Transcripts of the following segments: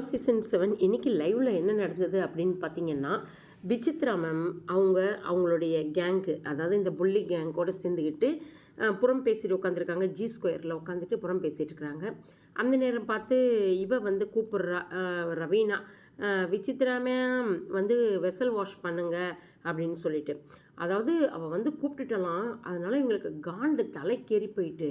Season seven இன்னைக்கு லைவில் என்ன நடந்தது அப்படின்னு பார்த்தீங்கன்னா விசித்ரா மேம் அவங்க அவங்களுடைய கேங்கு அதாவது இந்த புள்ளி கேங்கோடு சேர்ந்துக்கிட்டு புறம் பேசிட்டு உட்காந்துருக்காங்க ஜி ஸ்கொயரில் உட்காந்துட்டு புறம் பேசிகிட்டு இருக்கிறாங்க அந்த நேரம் பார்த்து இவ வந்து கூப்பிட்றா ரவீனா விசித்ரா மேம் வந்து வெசல் வாஷ் பண்ணுங்க அப்படின்னு சொல்லிட்டு. அதாவது அவள் வந்து கூப்பிட்டுட்டலாம். அதனால் இவங்களுக்கு காண்டு தலைக்கேறி போயிட்டு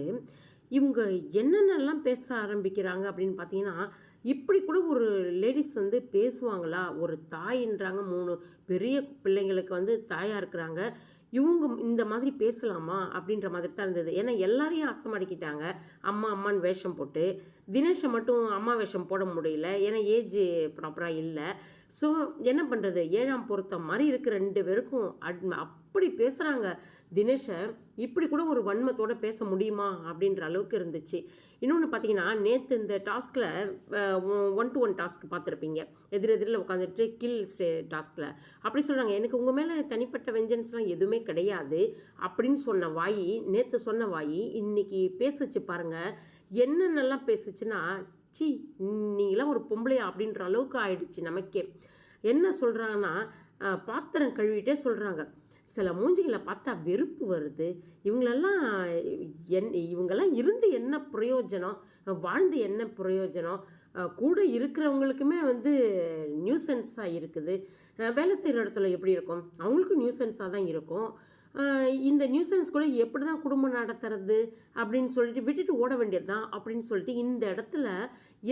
இவங்க என்னென்னலாம் பேச ஆரம்பிக்கிறாங்க அப்படின்னு பார்த்தீங்கன்னா இப்படி கூட ஒரு லேடிஸ் வந்து பேசுவாங்களா? ஒரு தாயின்றாங்க மூணு பெரிய பிள்ளைங்களுக்கு வந்து தாயாக இருக்கிறாங்க. இவங்க இந்த மாதிரி பேசலாமா? அப்படின்ற மாதிரி தான் இருந்தது. ஏன்னா எல்லாரையும் அசமடிக்கிட்டாங்க. அம்மா அம்மான்னு வேஷம் போட்டு. தினேஷை மட்டும் அம்மா வேஷம் போட முடியல. ஏன்னா ஏஜ் ப்ராப்பராக இல்லை. ஸோ என்ன பண்ணுறது ஏழாம் பொருத்தம் மாதிரி இருக்க ரெண்டு பேருக்கும் அட் அப்படி பேசுகிறாங்க தினேஷை. இப்படி கூட ஒரு வன்மத்தோடு பேச முடியுமா? அப்படின்ற அளவுக்கு இருந்துச்சு. இன்னொன்று பார்த்தீங்கன்னா நேற்று இந்த டாஸ்கில் ஒன் டு ஒன் டாஸ்க் பார்த்துருப்பீங்க எதிர் எதிரில் உட்காந்துட்டு கில் ஸ்டே டாஸ்கில் அப்படி சொல்கிறாங்க எனக்கு உங்கள் மேலே தனிப்பட்ட வெஞ்சன்ஸ்லாம் எதுவுமே கிடையாது. அப்படின்னு சொன்ன வாயி நேற்று சொன்ன வாயி இன்னைக்கு பேசுச்சு பாருங்கள் என்னென்னலாம் பேசுச்சுன்னா சி நீங்களாம் ஒரு பொம்பளையா அப்படின்ற அளவுக்கு ஆயிடுச்சு நமக்கே. என்ன சொல்கிறாங்கன்னா பாத்திரம் கழுவிட்டே சொல்கிறாங்க சில மூஞ்சிகளை பார்த்தா வெறுப்பு வருது. இவங்களெல்லாம் என் இவங்கெல்லாம் இருந்து என்ன பிரயோஜனம்? வாழ்ந்து என்ன பிரயோஜனம்? கூட இருக்கிறவங்களுக்குமே வந்து நியூசன்ஸாக இருக்குது. வேலை செய்கிற இடத்துல எப்படி இருக்கும்? அவங்களுக்கும் நியூசன்ஸாக தான் இருக்கும். இந்த நியூசன்ஸ் கூட எப்படி தான் குடும்பம் நடத்துறது அப்படின்னு சொல்லிட்டு விட்டுட்டு ஓட வேண்டியது தான் அப்படின்னு சொல்லிட்டு இந்த இடத்துல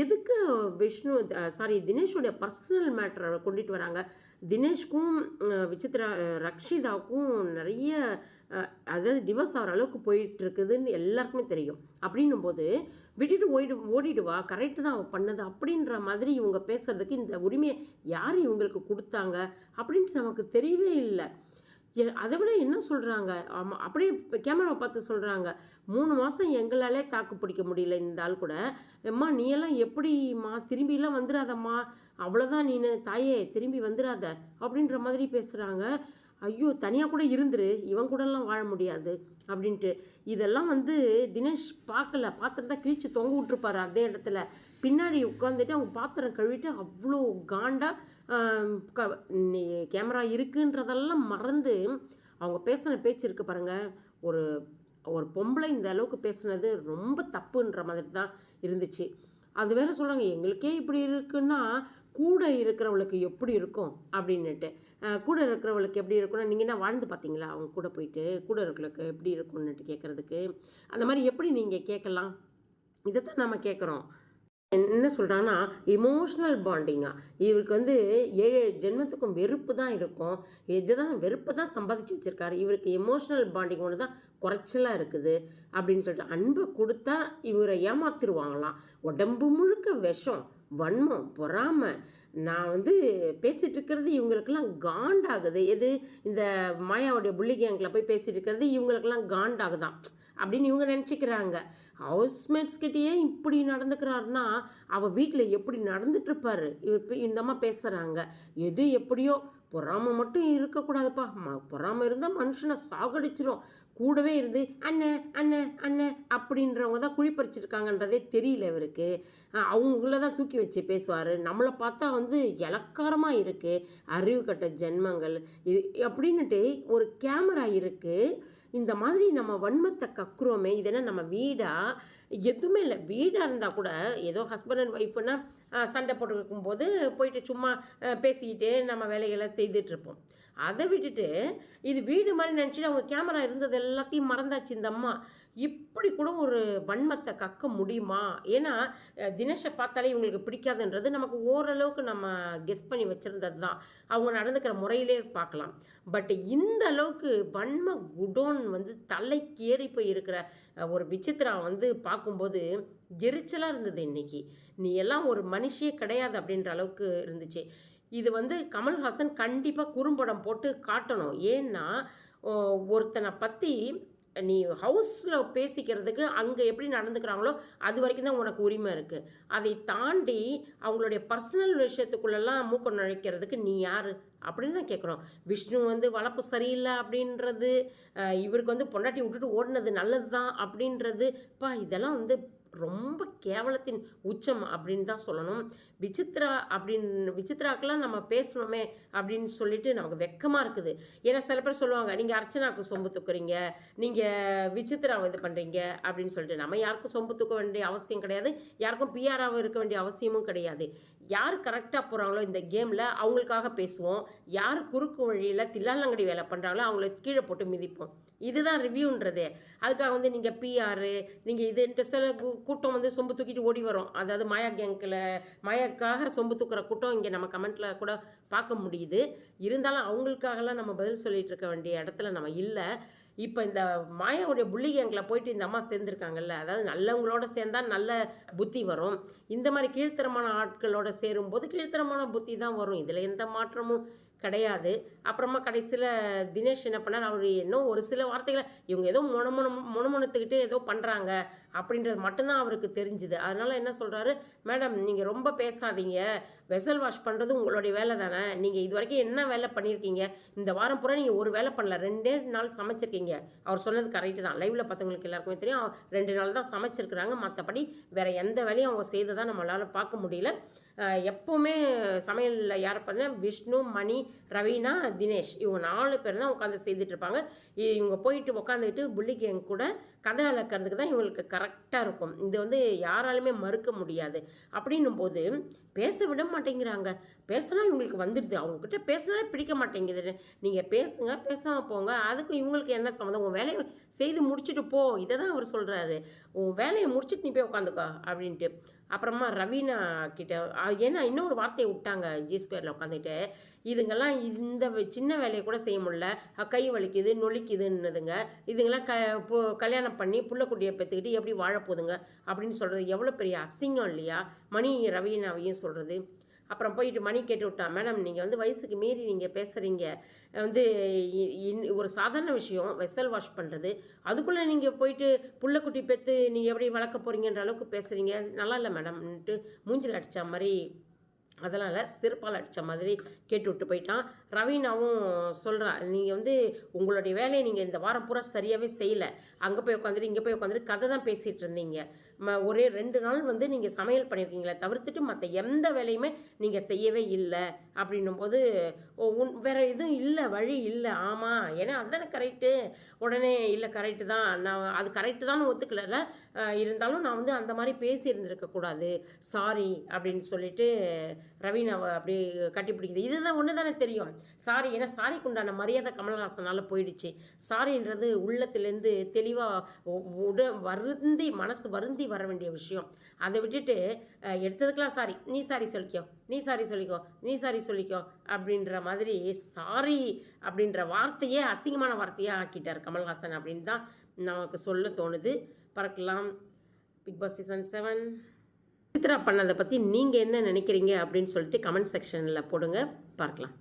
எதுக்கு விஷ்ணு சாரி தினேஷோடைய பர்சனல் மேட்டரை கொண்டுட்டு வராங்க? தினேஷ்க்கும் விசித்ரா ரக்ஷிதாவுக்கும் நிறைய அதாவது டிவோர்ஸ் ஆகிற அளவுக்கு போயிட்டு இருக்குதுன்னு எல்லாருக்குமே தெரியும். அப்படின்னும் போது விட்டுட்டு ஓடிடு ஓடிடுவா கரெக்டு தான் அவள் பண்ணது அப்படின்ற மாதிரி இவங்க பேசுகிறதுக்கு இந்த உரிமையை யார் இவங்களுக்கு கொடுத்தாங்க அப்படின்ட்டு நமக்கு தெரியவே இல்லை. அதை விட என்ன சொல்கிறாங்க ஆமாம் அப்படியே கேமராவை பார்த்து சொல்கிறாங்க மூணு மாதம் எங்களாலே தாக்கு பிடிக்க முடியல இந்த ஆள் கூட. அம்மா நீ எல்லாம் எப்படிம்மா? திரும்பிலாம் வந்துடாதம்மா அவ்வளோதான் நீனு தாயே திரும்பி வந்துடாத அப்படின்ற மாதிரி பேசுகிறாங்க ஐயோ தனியாக கூட இருந்துரு இவன் கூடலாம் வாழ முடியாது அப்படின்ட்டு. இதெல்லாம் வந்து தினேஷ் பார்க்கல பாத்திரத்தை கிழிச்சு தொங்க விட்டுருப்பாரு அதே இடத்துல. பின்னாடி உட்காந்துட்டு அவங்க பாத்திரம் கழுவிட்டு அவ்வளோ காண்டாக கேமரா இருக்குன்றதெல்லாம் மறந்து அவங்க பேசின பேச்சு இருக்கு பாருங்க. ஒரு ஒரு பொம்பளை இந்த அளவுக்கு பேசுனது ரொம்ப தப்புன்ற மாதிரி தான் இருந்துச்சு. அது வேற சொல்கிறாங்க எங்களுக்கே இப்படி இருக்குன்னா கூட இருக்கிறவளுக்கு எப்படி இருக்கும் அப்படின்னுட்டு. கூட இருக்கிறவளுக்கு எப்படி இருக்கும்னா நீங்கள் என்ன வாழ்ந்து பார்த்தீங்களா? அவங்க கூட போயிட்டு கூட இருக்கிறவளுக்கு எப்படி இருக்கும்னுட்டு கேட்குறதுக்கு அந்த மாதிரி எப்படி நீங்கள் கேட்கலாம்? இதைத்தான் நம்ம கேட்குறோம் என்ன சொல்கிறான்னா இமோஷ்னல் பாண்டிங்காக இவருக்கு வந்து ஏழு ஏழு ஜென்மத்துக்கும் வெறுப்பு தான் இருக்கும். இதுதான் வெறுப்பு தான் சம்பாதிச்சு வச்சிருக்காரு. இவருக்கு எமோஷ்னல் பாண்டிங் ஒன்று தான் குறைச்சலாக இருக்குது அப்படின்னு சொல்லிட்டு அன்பை கொடுத்தா இவரை ஏமாத்திருவாங்களாம். உடம்பு முழுக்க விஷம். வன்மம் பொறாமை. நான் வந்து பேசிகிட்டு இருக்கிறது இவங்களுக்கெல்லாம் காண்டாகுது. எது? இந்த மாயாவுடைய புள்ளி கேங்கில் போய் பேசிகிட்டு இருக்கிறது இவங்களுக்கெல்லாம் காண்டாகுதான் அப்படின்னு இவங்க நினச்சிக்கிறாங்க. ஹவுஸ்மேட்ஸ் கிட்டேயே இப்படி நடந்துக்கிறாருன்னா அவள் வீட்டில் எப்படி நடந்துட்டுருப்பார் இவர் இந்த அம்மா பேசுகிறாங்க எது எப்படியோ பொறாமை மட்டும் இருக்கக்கூடாதுப்பா. ம பொறாமை இருந்தால் மனுஷனை சாகடிச்சிரும். கூடவே இருந்து அண்ணன் அண்ணன் அண்ணன் அப்படின்றவங்க தான் குழிப்பறிச்சிருக்காங்கன்றதே தெரியல இவருக்கு. அவங்கள தான் தூக்கி வச்சு பேசுவார். நம்மளை பார்த்தா வந்து இலக்காரமாக இருக்குது அறிவு கட்ட ஜென்மங்கள். இது அப்படின்னுட்டு ஒரு கேமரா இருக்குது இந்த மாதிரி நம்ம வன்மத்தை கக்குறோமே இதெல்லாம் நம்ம வீடாக எதுவுமே இல்லை. வீடாக இருந்தால் கூட ஏதோ ஹஸ்பண்ட் அண்ட் ஒய்ஃப்னா சண்டை போட்டு இருக்கும்போது போயிட்டு சும்மா பேசிக்கிட்டே நம்ம வேலைகளை செய்துட்டு இருப்போம். அதை விட்டுட்டு இது வீடு மாதிரி நினச்சிட்டு அவங்க கேமரா இருந்தது எல்லாத்தையும் மறந்தாச்சு இந்த அம்மா. இப்படி கூட ஒரு வன்மத்தை கக்க முடியுமா? ஏன்னா தினேஷை பார்த்தாலே இவங்களுக்கு பிடிக்காதுன்றது நமக்கு ஓரளவுக்கு நம்ம கெஸ் பண்ணி வச்சுருந்தது தான். அவங்க நடந்துக்கிற முறையிலே பார்க்கலாம். பட் இந்த அளவுக்கு வன்ம குடோன் வந்து தலைக்கேறி போய் இருக்கிற ஒரு விசித்திரா வந்து பார்க்கும்போது எரிச்சலாக இருந்தது இன்றைக்கி நீ எல்லாம் ஒரு மனுஷே கிடையாது அப்படின்ற அளவுக்கு இருந்துச்சு. இது வந்து கமல்ஹாசன் கண்டிப்பாக குறும்படம் போட்டு காட்டணும். ஏன்னா ஒருத்தனை பற்றி நீ ஹவுஸில் பேசிக்கிறதுக்கு அங்கே எப்படி நடந்துக்கிறாங்களோ அது வரைக்கும் தான் உனக்கு உரிமை இருக்குது அதை தாண்டி அவங்களுடைய பர்சனல் விஷயத்துக்குள்ளெல்லாம் மூக்கம் நுழைக்கிறதுக்கு நீ யார்? அப்படின்னு தான் கேட்குறோம் விஷ்ணு வந்து வளர்ப்பு சரியில்லை அப்படின்றது இவருக்கு வந்து பொண்டாட்டி விட்டுட்டு ஓடினது நல்லது தான் அப்படின்றது பா இதெல்லாம் வந்து ரொம்ப கேவலத்தின் உச்சம் அப்படின்னு தான் சொல்லணும். விசித்ரா அப்படின்னு விசித்ராக்கெல்லாம் நம்ம பேசணுமே அப்படின்னு சொல்லிட்டு நமக்கு வெக்கமாக இருக்குது. ஏன்னா சில பேர் சொல்லுவாங்க நீங்கள் அர்ச்சனாவுக்கு சொம்பு தூக்குறீங்க நீங்கள் விசித்ராவை இது பண்ணுறீங்க அப்படின்னு சொல்லிட்டு. நம்ம யாருக்கும் சொம்பு தூக்க வேண்டிய அவசியம் கிடையாது. யாருக்கும் பிஆராகவும் இருக்க வேண்டிய அவசியமும் கிடையாது. யார் கரெக்டாக போகிறாங்களோ இந்த கேமில் அவங்களுக்காக பேசுவோம். யார் குறுக்கு வழியில் தில்லாலங்கடி வேலை பண்ணுறாங்களோ அவங்கள கீழே போட்டு மிதிப்போம். இதுதான் ரிவ்யூன்றது அதுக்காக வந்து நீங்கள் பிஆர் நீங்கள் இது சில கூட்டம் வந்து சொம்பு தூக்கிட்டு ஓடி வரும். அதாவது மாயா கேங்கில் மாயாக்காக சொம்பு தூக்குற கூட்டம் இங்கே நம்ம கமெண்ட்டில் கூட பார்க்க முடியுது. இருந்தாலும் அவங்களுக்காகலாம் நம்ம பதில் சொல்லிட்டு இருக்க வேண்டிய இடத்துல நம்ம இல்லை. இப்போ இந்த மாயாவுடைய புள்ளி கேங்கில் போயிட்டு இந்த அம்மா சேர்ந்துருக்காங்கல்ல அதாவது நல்லவங்களோட சேர்ந்தால் நல்ல புத்தி வரும். இந்த மாதிரி கீழ்த்தரமான ஆட்களோட சேரும்போது கீழ்த்தரமான புத்தி தான் வரும். இதில் எந்த மாற்றமும் கிடையாது. அப்புறமா கடைசியில் தினேஷ் என்ன பண்ணார்? அவர் இன்னும் ஒரு சில வார்த்தைகளை இவங்க ஏதோ முணமுண முணுமுணுத்துக்கிட்டு ஏதோ பண்ணுறாங்க அப்படின்றது மட்டும்தான் அவருக்கு தெரிஞ்சுது. அதனால் என்ன சொல்கிறாரு மேடம் நீங்கள் ரொம்ப பேசாதீங்க. வெசல் வாஷ் பண்ணுறது உங்களுடைய வேலை தானே. நீங்கள் இது வரைக்கும் என்ன வேலை பண்ணியிருக்கீங்க? இந்த வாரம் பூரா நீங்கள் ஒரு வேலை பண்ணல. ரெண்டே நாள் சமைச்சிருக்கீங்க. அவர் சொன்னது கரெக்டு தான். லைவில் பார்த்தவங்களுக்கு எல்லாருக்குமே தெரியும். அவர் ரெண்டு நாள் தான் சமைச்சிருக்கிறாங்க. மற்றபடி வேறு எந்த வேலையும் அவங்க செய்ததாக நம்மளால் பார்க்க முடியல. எப்போவுமே சமையலில் யார் பார்த்தீங்கன்னா விஷ்ணு மணி ரவீனா தினேஷ். இவங்க நாலு பேர் தான் உட்காந்து செய்துட்டு இருப்பாங்க இ- இவங்க போயிட்டு உட்காந்துக்கிட்டு புள்ளிக்கு எங்க கூட கதை அளக்கிறதுக்கு தான் இவங்களுக்கு கரெக்டாக இருக்கும். இது வந்து யாராலுமே மறுக்க முடியாது. அப்படின்னும் போது பேச விட மாட்டேங்கிறாங்க. பேசினா இவங்களுக்கு வந்துடுது. அவங்கக்கிட்ட பேசினாலே பிடிக்க மாட்டேங்குது. நீங்கள் பேசுங்க பேசாமல் போங்க. அதுக்கு இவங்களுக்கு என்ன சம்மந்தம்? உன் வேலையை செய்து முடிச்சுட்டு போ. இதை தான் அவர் சொல்கிறாரு உன் வேலையை முடிச்சுட்டு நீ போய் உட்காந்துக்கோ அப்படின்ட்டு. அப்புறமா ரவீனா கிட்ட ஏன்னா இன்னொரு வார்த்தையை விட்டாங்க ஜி ஸ்கொயரில் உட்காந்துட்டு இதுங்கெல்லாம் இந்த சின்ன வேலையை கூட செய்ய முடியல. கை வலிக்குது நொலிக்குதுன்னுதுங்க. இதுங்கெல்லாம் க பு- கல்யாணம் பண்ணி புள்ளக்குட்டியை பெற்றுக்கிட்டு எப்படி வாழப்போகுதுங்க? அப்படின்னு சொல்கிறது எவ்வளோ பெரிய அசிங்கம் இல்லையா? மணி ரவீனாவையும் சொல்கிறது அப்புறம் போயிட்டு மணி கேட்டு விட்டான் மேடம் நீங்கள் வந்து வயசுக்கு மீறி நீங்கள் பேசுகிறீங்க வந்து இ- இன்- ஒரு சாதாரண விஷயம் வெசல் வாஷ் பண்ணுறது அதுக்குள்ளே நீங்கள் போயிட்டு புள்ளக்குட்டி பெற்று நீங்கள் எப்படி வளர்க்க போகிறீங்கன்ற அளவுக்கு பேசுகிறீங்க நல்லா இல்லை மேடம்ன்ட்டு மூஞ்சில் அடித்த மாதிரி அதனால் இல்லை செருப்பால் அடித்த மாதிரி கேட்டு விட்டு போயிட்டான். ரவீனாவும் சொல்கிறா நீங்கள் வந்து உங்களுடைய வேலையை நீங்கள் இந்த வாரம் பூரா சரியாகவே செய்யலை. அங்கே போய் உட்காந்துட்டு இங்கே போய் உட்காந்துட்டு கதை தான் பேசிகிட்டு இருந்தீங்க. ம ஒரே ரெண்டு நாள் வந்து நீங்கள் சமையல் பண்ணியிருக்கீங்களே தவிர்த்துட்டு மற்ற எந்த வேலையுமே நீங்கள் செய்யவே இல்லை. அப்படின்னும் போது உன் வேறு எதுவும் இல்லை வழி இல்லை. ஆமாம் ஏன்னா அதுதானே கரெக்டு உடனே இல்லை கரெக்டு தான். நான் அது கரெக்டு தான் ஒத்துக்கல. இருந்தாலும் நான் வந்து அந்த மாதிரி பேசியிருந்திருக்கக்கூடாது சாரி அப்படின்னு சொல்லிட்டு ரவீனாவை அப்படியே கட்டிப்பிடிக்குது இதுதான் ஒன்று தானே தெரியும். சாரி ஏன்னா சாரிக்கு உண்டான மரியாதை கமல்ஹாசனால் போயிடுச்சு. சாரின்றது உள்ளத்துலேருந்து தெளிவாக உட வருந்தி மனசு வருந்தி வர வேண்டிய விஷயம். அதை விட்டுட்டு எடுத்ததுக்கெலாம் சாரி. நீ சாரி சொல்லிக்கோ. நீ சாரி சொல்லிக்கோ. நீ சாரி சொல்லிக்கோ. அப்படின்ற மாதிரி சாரி அப்படின்ற வார்த்தையே அசிங்கமான வார்த்தையாக ஆக்கிட்டார் கமல்ஹாசன் அப்படின்னு தான் நமக்கு சொல்ல தோணுது. பறக்கலாம். Bigg Boss season seven. Chitra பண்ணதை பற்றி நீங்கள் என்ன நினைக்கிறீங்க அப்படின்னு சொல்லிட்டு கமெண்ட் செக்ஷனில் போடுங்க. பார்க்கலாம்.